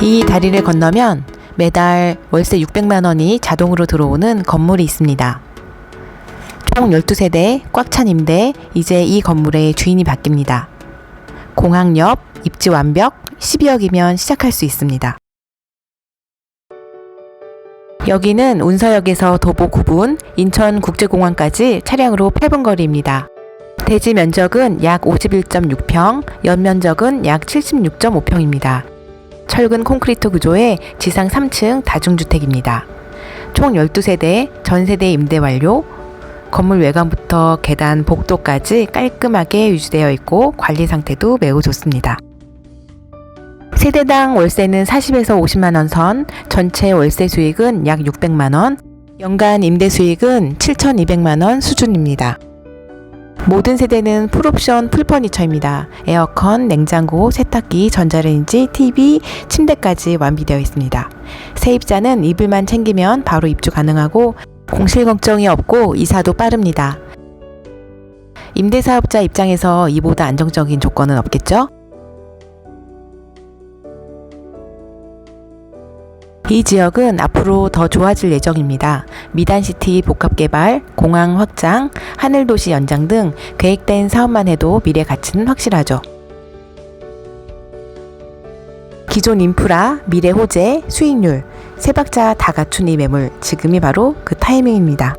이 다리를 건너면 매달 월세 600만 원이 자동으로 들어오는 건물이 있습니다. 총 12세대 꽉 찬 임대, 이제 이 건물의 주인이 바뀝니다. 공항 옆, 입지 완벽, 12억이면 시작할 수 있습니다. 여기는 운서역에서 도보 9분, 인천국제공항까지 차량으로 8분 거리입니다. 대지 면적은 약 51.6평, 연면적은 약 76.5평입니다. 철근 콘크리트 구조의 지상 3층 다중주택입니다. 총 12세대, 전세대 임대 완료, 건물 외관부터 계단, 복도까지 깔끔하게 유지되어 있고 관리 상태도 매우 좋습니다. 세대당 월세는 40에서 50만 원 선, 전체 월세 수익은 약 600만 원, 연간 임대 수익은 7,200만 원 수준입니다. 모든 세대는 풀옵션 풀퍼니처입니다. 에어컨, 냉장고, 세탁기, 전자레인지, TV, 침대까지 완비되어 있습니다. 세입자는 이불만 챙기면 바로 입주 가능하고 공실 걱정이 없고 이사도 빠릅니다. 임대사업자 입장에서 이보다 안정적인 조건은 없겠죠? 이 지역은 앞으로 더 좋아질 예정입니다. 미단시티 복합개발, 공항 확장, 하늘도시 연장 등 계획된 사업만 해도 미래 가치는 확실하죠. 기존 인프라, 미래 호재, 수익률, 세 박자 다 갖춘 이 매물, 지금이 바로 그 타이밍입니다.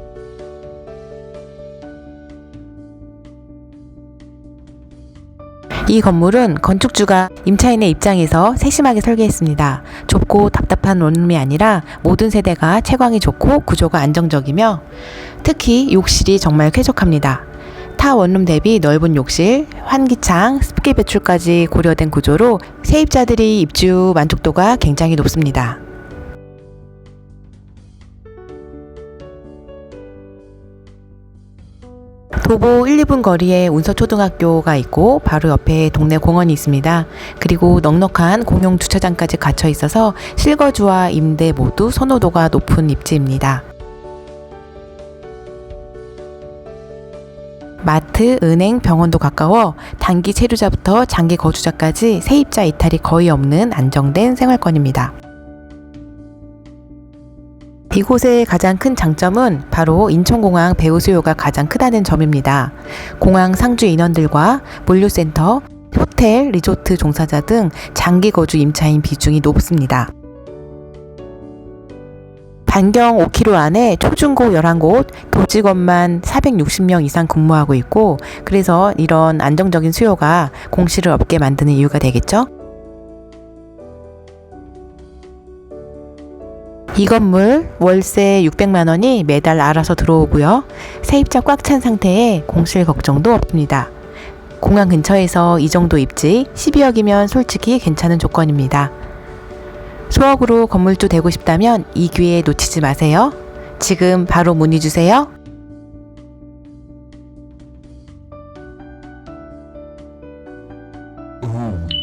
이 건물은 건축주가 임차인의 입장에서 세심하게 설계했습니다. 좁고 답답한 원룸이 아니라 모든 세대가 채광이 좋고 구조가 안정적이며 특히 욕실이 정말 쾌적합니다. 타 원룸 대비 넓은 욕실, 환기창, 습기 배출까지 고려된 구조로 세입자들이 입주 만족도가 굉장히 높습니다. 도보 1, 2분 거리에 운서초등학교가 있고 바로 옆에 동네 공원이 있습니다. 그리고 넉넉한 공용 주차장까지 갖춰 있어서 실거주와 임대 모두 선호도가 높은 입지입니다. 마트, 은행, 병원도 가까워 단기 체류자부터 장기 거주자까지 세입자 이탈이 거의 없는 안정된 생활권입니다. 이곳의 가장 큰 장점은 바로 인천공항 배우 수요가 가장 크다는 점입니다. 공항 상주 인원들과 물류센터, 호텔, 리조트 종사자 등 장기 거주 임차인 비중이 높습니다. 반경 5km 안에 초중고 11곳, 교직원만 460명 이상 근무하고 있고, 그래서 이런 안정적인 수요가 공실을 없게 만드는 이유가 되겠죠? 이 건물 월세 600만 원이 매달 알아서 들어오고요. 세입자 꽉 찬 상태에 공실 걱정도 없습니다. 공항 근처에서 이 정도 입지 12억이면 솔직히 괜찮은 조건입니다. 소억으로 건물주 되고 싶다면 이 기회 놓치지 마세요. 지금 바로 문의 주세요. 음.